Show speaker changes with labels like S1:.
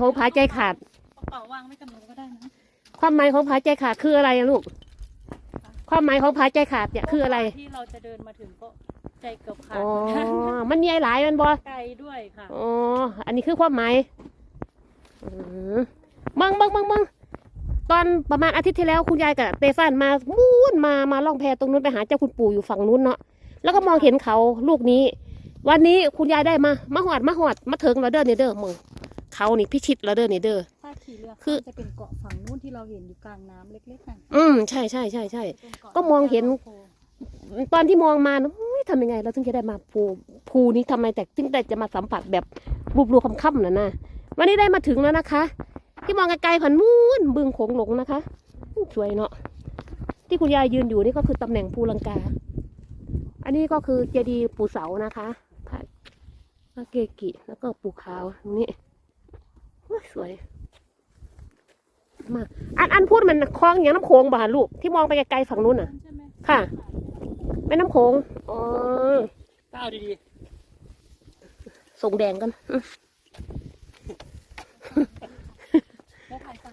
S1: ของผาใจขาด
S2: กระเป๋าวางไม่กับหนูก็ได้นะ
S1: ความหมายของผาใจขาดคืออะไรอะลูก ความหมายของผาใจขาดเนี่ยคืออะไร
S2: ที่เราจะเดินมาถึงก็ใจเกือบขาด
S1: อ๋อ
S2: เหมือนกัน
S1: มันมีหลายมันบอ
S2: ไกลด้วยค่ะ
S1: อ๋อ อันนี้คือความหมายอืมมึงมึงมึงมึงตอนประมาณอาทิตย์ที่แล้วคุณยายกับเตฟานมามูนมา มาล่องแพตรงนู้นไปหาเจ้าคุณปู่อยู่ฝั่งนู้นเนาะ แล้วก็มองเห็นเขาลูกนี้ วันนี้คุณยายได้มา มาหอด มาหอด มาถึงเราเด้อเนี่ยเด้อมึง เขานี่พิชิตเราเด้อเนี่ยเด้อ
S2: ถ้าขี่เรือ
S1: คือ
S2: ข้ามจะเป็นเกาะฝั่งนู้นที่เราเห็นอยู่กลางน้ำเล็กๆน่ะ
S1: อืมใช่ใช่ใช่ใช่
S2: เป็นเาะ
S1: ก็มองเห็น
S2: โพ
S1: ตอนที่มองมานะเฮ้ยทำยังไงเราถึงจะได้มาภูภูนี้ทำไมแต่ถึงได้จะมาสัมผัสแบบรูปรูค่ำๆน่ะนะวันนี้ได้มาถึงแล้วนะคะ ที่มองไกลๆผันมูนบึงโขงหลงนะคะอู้สวยเนาะที่คุณยายยืนอยู่นี่ก็คือตำแหน่งภูลังกา อันนี้ก็คือเจดีย์ปู่เสานะคะพระพระเกกิแล้วก็ปู่ขาวนี่อุ๊ย สวยมากอันอันพูดมันคลองอย่างน้ำโขงบ่าลูกที่มองไปไกลๆฝั่งนู้นน่ะ
S2: ใช่ไหม
S1: ค่ะแม่น้ำโขงอ๋อ
S2: ก้าวดี
S1: ส่งแดงกันอื้อ